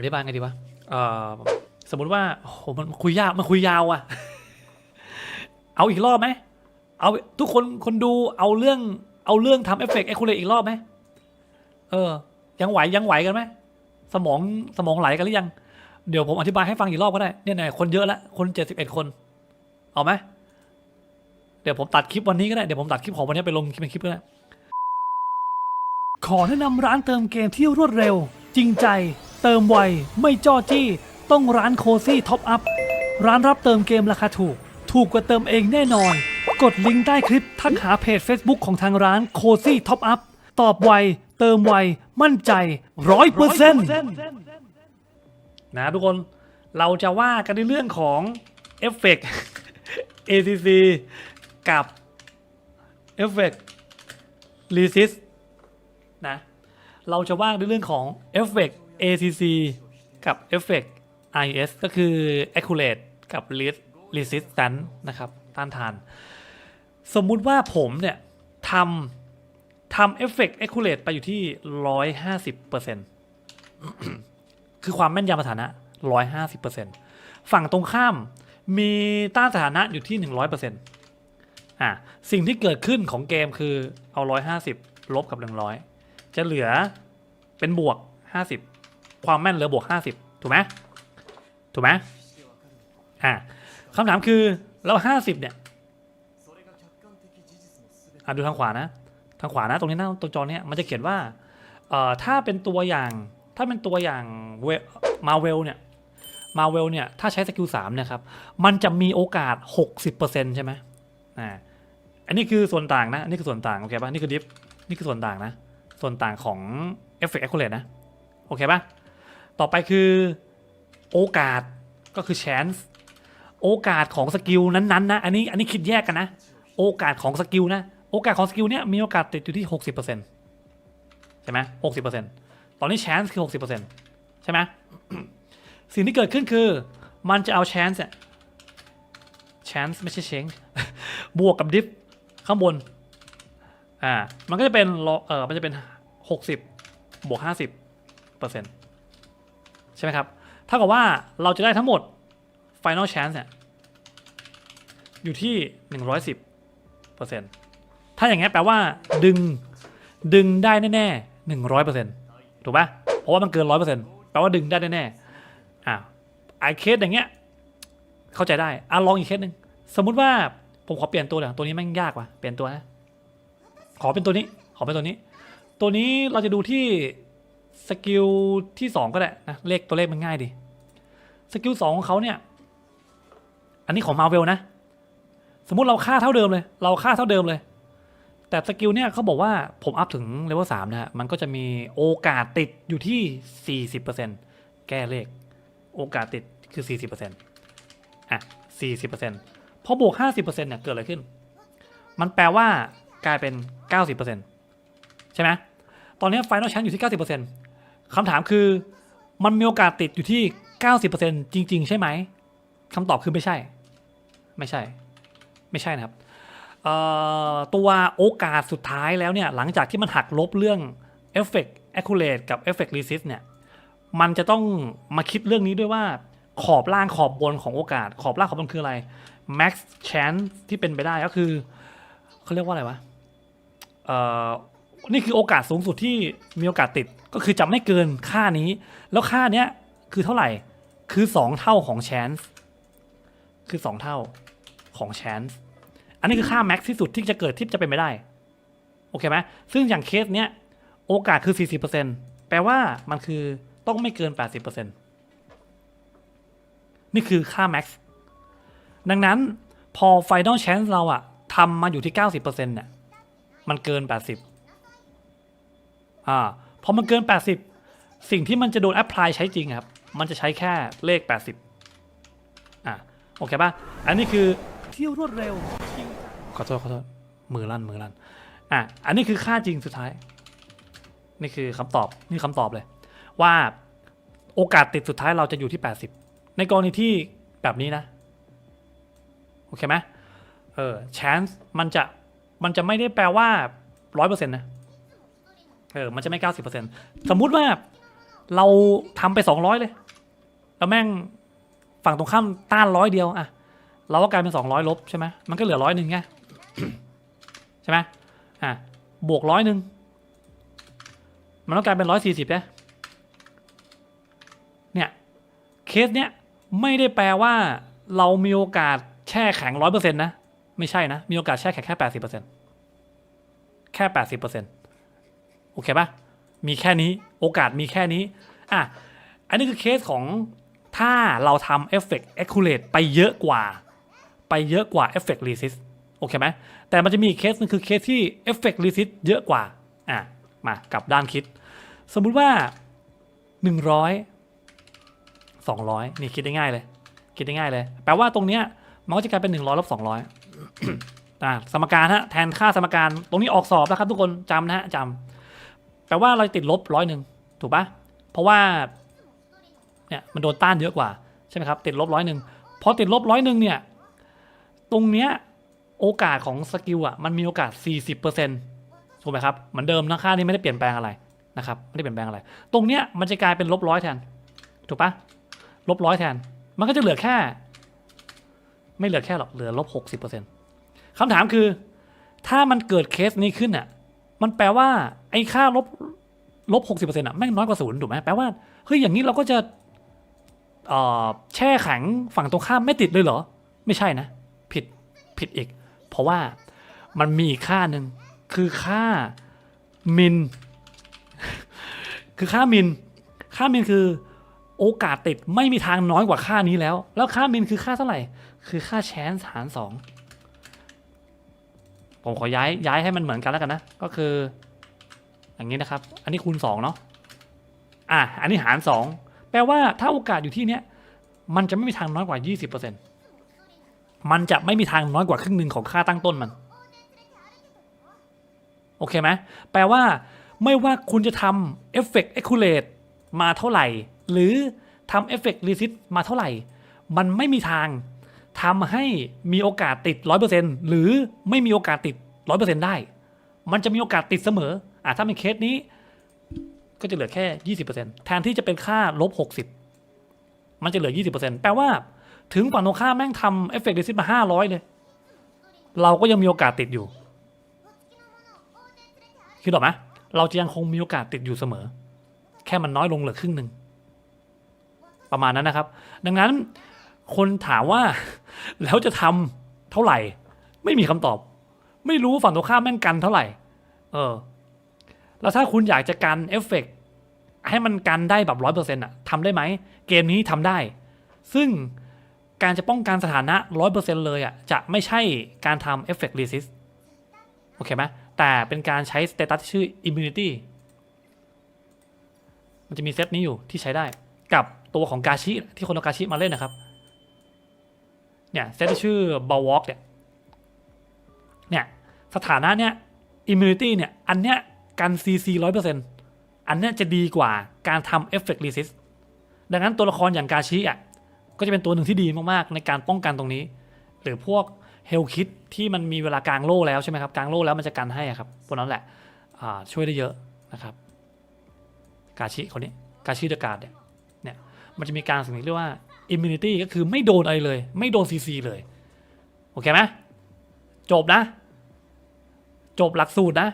อธิบายไงดีวะเอ่อสมมติว่าโอ้โหมันคุยยากมันคุยยาวอะเอาอีกรอบไหมเอาทุกคนคนดูเอาเรื่องเอาเรื่องทำเอฟเฟกต์เอ็กคูเลอีกรอบไหมเออ ยังไหวยังไหวกันไหมสมองสมองไหลกันหรือยัง เดี๋ยวผมอธิบายให้ฟังอีกรอบก็ได้เนี่ยไหนคนเยอะละคนเจ็ดสิบเอ็ดคน เอาไหมเดี๋ยวผมตัดคลิปวันนี้ก็ได้ เดี๋ยวผมตัดคลิปของวันนี้ไปลงเป็นคลิปก็ได้ ขอแนะนำร้านเติมเกมที่รวดเร็ว จริงใจ เติมไว ไม่จ้อจี้ ต้องร้านโคซี่ท็อปอัพ ร้านรับเติมเกมราคาถูก ถูกกว่าเติมเองแน่นอน กดลิงก์ใต้คลิปทักหาเพจ Facebook ของทางร้านโคซี่ท็อปอัพ ตอบไว เติมไว มั่นใจร้อยเปอร์เซ็นต์นะทุกคนเราจะว่ากันในเรื่องของเอฟเฟกต์ ACC กับเอฟเฟก Resist นะ เราจะว่าในเรื่องของ Effect ACC กับ Effect IS ก็คือ Accurate กับ Resistance นะครับ ต้านทาน สมมุติว่าผมเนี่ยทำทำ Effect Accurate ไปอยู่ที่ 150%คือความแม่นยำสถานะ 150%ฝั่งตรงข้ามมีต้านสถานะอยู่ที่ 100%อะสิ่งที่เกิดขึ้นของเกมคือเอา 150 ลบกับ 100 จะเหลือเป็นบวก 50 ความแม่นเหลือบวก 50 ถูกไหมถูกไหมอะคำถามคือเรา50 เนี่ยอะดูทางขวานะ ทางขวานะ ตรงนี้นะตรงจอเนี้ยมันจะเขียนว่าเอ่อถ้าเป็นตัวอย่างถ้าเป็นตัวอย่างเวมาเวลเนี่ยมาเวลเนี่ยถ้าใช้สกิล3เนี่ยครับ มันจะมีโอกาส 60%ใช่ไหมอ่าอันนี้คือส่วนต่างนะนนี้คือส่วนต่างโอเคป่ะนี่คือดิฟนี่คือส่วนต่างนะ ส่วนต่างของ Effect Accurate นะ โอเคป่ะ ต่อไปคือโอกาสก็คือ chance โอกาสของสกิลนั้นๆนะ อันนี้อันนี้คิดแยกกันนะ โอกาสของสกิลนะ โอกาสของสกิลเนี่ยมีโอกาสติดอยู่ที่ 60%ใช่ไหม60%ตอนนี้ chance คือ 60%ใช่ไหมสิ่งที่เกิดขึ้นคือ มันจะเอา chance เนี่ย chance ไม่ใช่ change บวกกับ diff ข้างบน อ่า มันก็จะเป็นเออมันจะเป็น 60 บวก 50เปอร์เซ็นต์ ใช่ไหมครับถ้ากับว่าเราจะได้ทั้งหมด final chance เนี่ยอยู่ที่ 110เปอร์เซ็นต์ถ้าอย่างเงี้ยแปลว่าดึงดึงได้แน่ๆ100เปอร์เซ็นต์ถูกปะเพราะว่ามันเกิน 100เปอร์เซ็นต์แปลว่าดึงได้แน่ๆอ่าไอเคสอย่างเงี้ยเข้าใจได้อะลองอีกเคสหนึ่งสมมุติว่าผมขอเปลี่ยนตัวเดี๋ยวตัวนี้แม่งยากว่ะเปลี่ยนตัวนะขอเป็นตัวนี้ขอเป็นตัวนี้ ตัวนี้เราจะดูที่ สกิลที่สองก็ได้นะเลขตัวเลขมันง่ายดีสกิลสองของเขาเนี่ย อันนี้ของมาเวลนะ สมมุติเราค่าเท่าเดิมเลย เราค่าเท่าเดิมเลย แต่สกิลเนี่ยเขาบอกว่าผมอัพถึงเลเวลสามนะฮะมันก็จะมีโอกาสติดอยู่ที่ 40%แก้เลข โอกาสติดคือ 40%อะ 40%พอบวก 50%เนี่ยเกิดอะไรขึ้น มันแปลว่ากลายเป็น 90%ใช่ไหมตอนนี้ไฟนอลชั้นอยู่ที่ 90% คำถามคือมันมีโอกาสติดอยู่ที่ 90%จริง ๆ ใช่ไหมคำตอบคือไม่ใช่ ไม่ใช่ ไม่ใช่นะครับตัวโอกาสสุดท้ายแล้วเนี่ย หลังจากที่มันหักลบเรื่อง Effect Accurate กับ Effect Resist เนี่ย มันจะต้องมาคิดเรื่องนี้ด้วยว่าขอบล่างขอบบนของโอกาส ขอบล่างขอบบนคืออะไร max chance ที่เป็นไปได้ก็คือเขาเรียกว่าอะไรวะ นี่คือโอกาสสูงสุดที่มีโอกาสติดก็คือจะไม่เกินค่านี้ แล้วค่าเนี้ยคือเท่าไหร่คือ 2 เท่าของ chance คือ 2 เท่าของ chance อันนี้คือค่า max ที่สุดที่จะเกิดที่จะเป็นไปได้ โอเคไหมซึ่งอย่างเคสเนี้ยโอกาสคือ 40%แปลว่ามันคือต้องไม่เกิน 80%นี่คือค่า max ดังนั้นพอ final chance เราอะทำมาอยู่ที่ 90%เนี่ยมันเกิน 80 อ่าพอมันเกิน 80 สิ่งที่มันจะโดน apply ใช้จริงครับ มันจะใช้แค่เลข 80อ่าโอเคป่ะ อันนี้คือเที่ยวรวดเร็วขอโทษขอโทษมือลั่นมือลั่นอะอันนี้คือค่าจริงสุดท้าย นี่คือคำตอบนี่คำตอบเลย ว่าโอกาสติดสุดท้ายเราจะอยู่ที่ 80 ในกรณีที่แบบนี้นะโอเคไหมเออ chance มันจะมันจะไม่ได้แปลว่าร้อยเปอร์เซ็นต์นะ เออ มันจะไม่เก้าสิบเปอร์เซ็นต์สมมุติว่าเราทำไปสองร้อยเลย แล้วแม่งฝั่งตรงข้ามต้านร้อยเดียวอะเราก็กลายเป็นสองร้อยลบใช่ไหมมันก็เหลือร้อยหนึ่งไงใช่ไหมอะบวกร้อยหนึ่งมันต้องกลายเป็นร้อยสี่สิบเนี่ยเนี่ยเคสเนี้ยไม่ได้แปลว่า เรามีโอกาสแช่แข็งร้อยเปอร์เซ็นต์นะ ไม่ใช่นะ มีโอกาสแช่แข็งแค่แปดสิบเปอร์เซ็นต์แค่แปดสิบเปอร์เซ็นต์ โอเคปะมีแค่นี้โอกาสมีแค่นี้อะอันนี้คือเคสของถ้าเราทำเอฟเฟกต์ accurate ไปเยอะกว่า ไปเยอะกว่า effect resist โอเคไหมแต่มันจะมีเคสหนึงคือเคสที่ effect resist เยอะกว่าอะมากลับด้านคิด สมมุติว่า 100 200 นี่คิดได้ง่ายเลย คิดได้ง่ายเลย แปลว่าตรงเนี้ยมันก็จะกลายเป็น 100ลบ200อะสมการฮะแทนค่าสมการตรงนี้ออกสอบนะครับทุกคนจำนะฮะจำ แปลว่าเราติดลบร้อยหนึ่งถูกปะเพราะว่าเนี่ยมันโดนต้านเยอะกว่าใช่ไหมครับติดลบร้อยหนึ่งพอติดลบร้อยหนึ่งเนี่ยตรงเนี้ยโอกาสของสกิลอะมันมีโอกาส 40%ถูกไหมครับเหมือนเดิมนะค่านี้ไม่ได้เปลี่ยนแปลงอะไรนะครับไม่ได้เปลี่ยนแปลงอะไร ตรงเนี้ยมันจะกลายเป็นลบร้อยแทนถูกปะลบร้อยแทน มันก็จะเหลือแค่ ไม่เหลือแค่หรอกเหลือลบหกสิบเปอร์เซ็นต์คำถามคือ ถ้ามันเกิดเคสนี้ขึ้นอะ มันแปลว่าไอ้ค่าลบลบหกสิบเปอร์เซ็นต์อะแม่งน้อยกว่าศูนย์ถูกไหมแปลว่าเฮ้ยอย่างนี้เราก็จะแช่แข็งฝั่งตรงข้ามไม่ติดเลยเหรอ ไม่ใช่นะ ผิดผิดอีก เพราะว่ามันมีอีกค่าหนึ่งคือค่ามิน คือค่ามิน ค่ามินคือโอกาสติดไม่มีทางน้อยกว่าค่านี้แล้ว แล้วค่ามินคือค่าเท่าไหร่ คือค่าแชนส์หารสอง ผมขอย้ายย้ายให้มันเหมือนกันแล้วกันนะ ก็คือ อย่างนี้นะครับ อันนี้คูณสองเนาะอะอันนี้หารสองแปลว่าถ้าโอกาสอยู่ที่เนี้ยมันจะไม่มีทางน้อยกว่า 20%มันจะไม่มีทางน้อยกว่าครึ่งหนึ่งของค่าตั้งต้นมัน โอเคไหมแปลว่าไม่ว่าคุณจะทำ Effect Accurate มาเท่าไหร่ หรือทำ Effect Resist มาเท่าไหร่ มันไม่มีทาง ทำให้มีโอกาสติด 100%หรือไม่มีโอกาสติด 100%ได้ มันจะมีโอกาสติดเสมออะถ้าเป็นเคสนี้ ก็จะเหลือแค่ 20%แทนที่จะเป็นค่าลบ 60 มันจะเหลือ 20%แปลว่าถึงฝั่งตรงข้ามแม่งทำ Effect Resist มา 500 เลย เราก็ยังมีโอกาสติดอยู่ คิดออกไหมเราจะยังคงมีโอกาสติดอยู่เสมอ แค่มันน้อยลงเหลือครึ่งหนึ่งประมาณนั้นนะครับ ดังนั้นคนถามว่า แล้วจะทำเท่าไหร่ ไม่มีคำตอบ ไม่รู้ฝั่งตรงข้ามแม่งกันเท่าไหร่ เออ แล้วถ้าคุณอยากจะกันเอฟเฟกต์ให้มันกันได้แบบร้อยเปอร์เซ็นต์อะทำได้ไหม เกมนี้ทำได้ ซึ่งการจะป้องกันสถานะร้อยเปอร์เซ็นต์เลยอะจะไม่ใช่การทำเอฟเฟกต์รีซิสโอเคไหมแต่เป็นการใช้สเตตัสที่ชื่อ immunity มันจะมีเซตนี้อยู่ที่ใช้ได้กับตัวของกาชิที่คนเอากาชิมาเล่นนะครับ เนี่ยเซตชื่อบ l วอ k เนี่ยเนี่ยสถานะเนี่ย immunity เนี่ยอันเนี้ยกัน CC ร้อยเปอร์เซ็นต์อันเนี้ยจะดีกว่าการทำ effect resist ดังนั้นตัวละครอย่างกาชิอะก็จะเป็นตัวหนึ่งที่ดีมากๆ ในการป้องกันตรงนี้ หรือพวกเฮลคิดที่มันมีเวลากลางโล่แล้วใช่ไหมครับกลางโล่แล้วมันจะกันให้อะครับพวกนั้นแหละอ่าช่วยได้เยอะนะครับ กาชิคนนี้กาชิเดอะการ์ดเนี่ยเนี่ยมันจะมีการสิ่งที่เรียกว่า อิมมูเนตี้ก็คือไม่โดนอะไรเลย ไม่โดนซีซีเลย โอเคไหมจบนะ จบหลักสูตรนะ